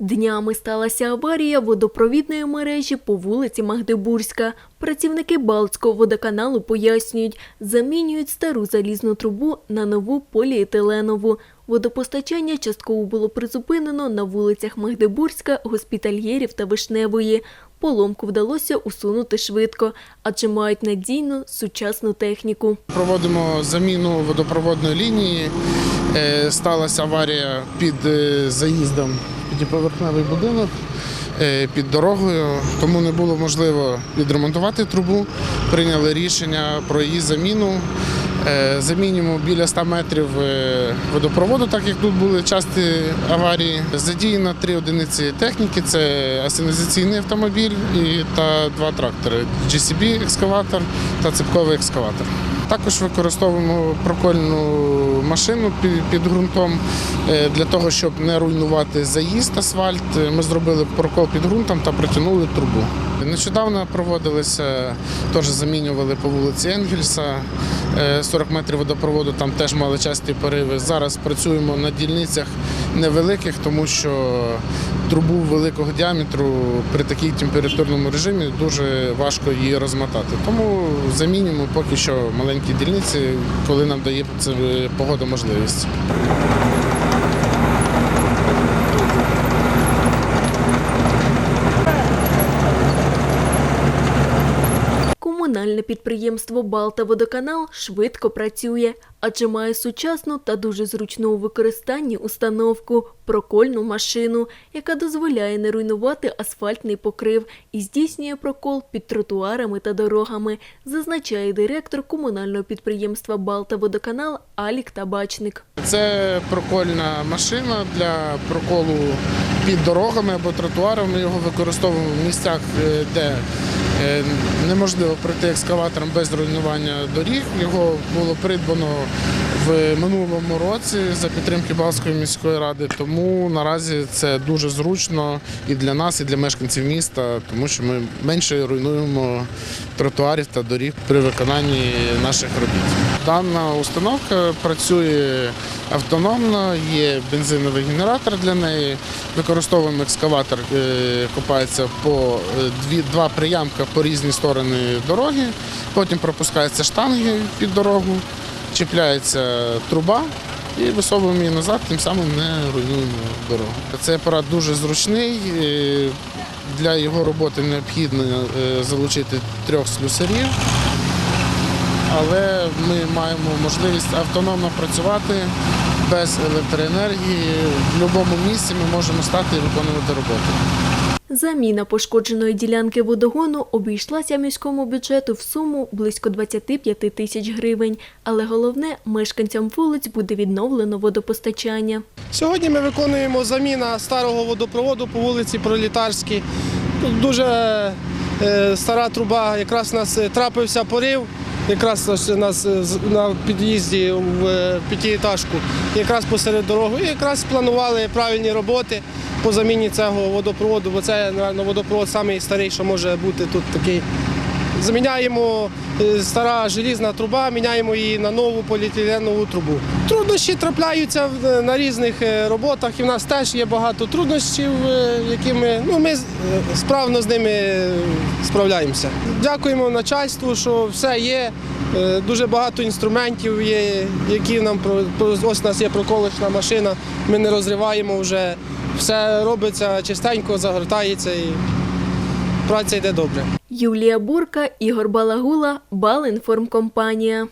Днями сталася аварія водопровідної мережі по вулиці Магдебурзька. Працівники Балтського водоканалу пояснюють, замінюють стару залізну трубу на нову поліетиленову. Водопостачання частково було призупинено на вулицях Магдебурзька, Госпітальєрів та Вишневої. Поломку вдалося усунути швидко, адже мають надійну сучасну техніку. Проводимо заміну водопроводної лінії. Е, Сталася аварія під е, заїздом в п'ятиповерховий будинок е, під дорогою, тому не було можливо відремонтувати трубу. Прийняли рішення про її заміну. Е, Замінюємо біля 100 метрів е, водопроводу, так як тут були часті аварії. Задіяно три одиниці техніки: це асенізаційний автомобіль і та два трактори GCB екскаватор та ципковий екскаватор. Також використовуємо прокольну машину під ґрунтом е, для того, щоб не руйнувати заїзд асфальт. Ми зробили прокол під ґрунтом та протягнули трубу. Нещодавно проводилися, теж замінювали по вулиці Енгельса. е, 40 метрів водопроводу там теж мали часті пориви. Зараз працюємо на дільницях невеликих, тому що трубу великого діаметру при такій температурному режимі дуже важко її розмотати. Тому замінюємо поки що маленькі дільниці, коли нам дає е, погода можливість. Комунальне підприємство «Балтаводоканал» швидко працює, адже має сучасну та дуже зручну у використанні установку прокольну машину, яка дозволяє не руйнувати асфальтний покрив і здійснює прокол під тротуарами та дорогами, зазначає директор комунального підприємства «Балтаводоканал» Алік Табачник. Це прокольна машина для проколу під дорогами або тротуарами. Ми його використовуємо в місцях, е, де неможливо пройти екскаватором без руйнування доріг. Його було придбано в минулому році за підтримки Балтської міської ради. Тому наразі це дуже зручно і для нас, і для мешканців міста, тому що ми менше руйнуємо тротуарів та доріг при виконанні наших робіт. Дана установка працює автономно, є бензиновий генератор для неї. Використовуємо екскаватор, е, копається по е, дві, два приямка по різні сторони дороги. Потім пропускаються штанги під дорогу, чіпляється труба і висовуємо її назад, тим самим не руйнуємо дорогу. Цей апарат дуже зручний. Для його роботи необхідно е, залучити трьох слюсарів але ми маємо можливість автономно працювати без електроенергії. В будь-якому місці ми можемо стати і виконувати роботу. Заміна пошкодженої ділянки водогону обійшлася міському бюджету в суму близько 25 тисяч гривень. Але головне, мешканцям вулиць буде відновлено водопостачання. Сьогодні ми виконуємо заміна старого водопроводу по вулиці Пролітарській. Тут дуже е, стара труба, якраз у нас е, трапився порив, якраз ось нас на під'їзді в е, п'ятиэтажку, якраз посеред дороги. Якраз планували правильні роботи по заміні цього водопроводу, бо це, напевно, водопровод самий старий, що може бути тут такий. Заміняємо е, стара желізна труба, міняємо її на нову поліетиленову трубу. Труднощі трапляються на різних е, роботах, і в нас теж є багато труднощів, е, які ми, ну, ми е, справно з ними е, справляємося. Дякуємо начальству, що все є. е, Дуже багато інструментів є, які нам ось у нас є проколочна машина. Ми не розриваємо вже. Все робиться чистенько, загортається і праця йде добре. Юлія Бурка, Ігор Балагула, Балінформкомпанія.